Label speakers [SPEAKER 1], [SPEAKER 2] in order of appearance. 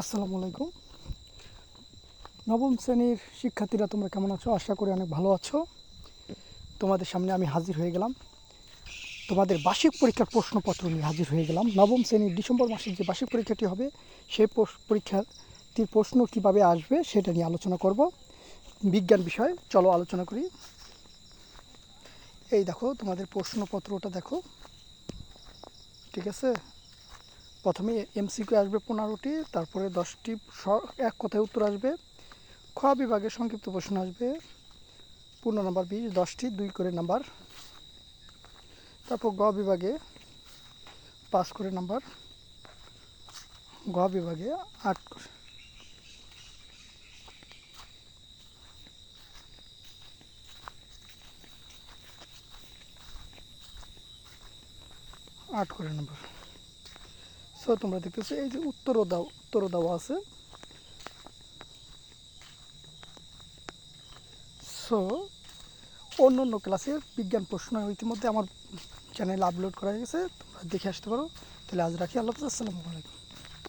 [SPEAKER 1] আসসালামু আলাইকুম। নবম শ্রেণির শিক্ষার্থীরা তোমরা কেমন আছো? আশা করি অনেক ভালো আছো। তোমাদের সামনে আমি হাজির হয়ে গেলাম। তোমাদের বার্ষিক পরীক্ষার প্রশ্নপত্র নিয়ে হাজির হয়ে গেলাম। নবম শ্রেণির ডিসেম্বর মাসের যে বার্ষিক পরীক্ষাটি হবে, সেই পরীক্ষাটির প্রশ্ন কীভাবে আসবে সেটা নিয়ে আলোচনা করব। বিজ্ঞান বিষয় চলো আলোচনা করি। এই দেখো, তোমাদের প্রশ্নপত্রটা দেখো। ঠিক আছে? প্রথমে এমসিকিউ আসবে পনেরোটি, তারপরে দশটি এক কথায় উত্তর আসবে। খ বিভাগে সংক্ষিপ্ত প্রশ্ন আসবে। পূর্ণ নাম্বার বিশ, দশটি, দুই করে নাম্বার। তারপর গ বিভাগে পাঁচ করে নাম্বার। গ বিভাগে আট করে। আট করে নাম্বার। সো তোমরা দেখতেছো, এই যে উত্তর দাও উত্তর দাও আছে। সো অন্য অন্য ক্লাসের বিজ্ঞান প্রশ্ন ইতিমধ্যে আমার চ্যানেলে আপলোড করা হয়ে গেছে, তোমরা দেখে আসতে পারো। তাহলে আজ রাখি, আল্লাহ আসসালামু আলাইকুম।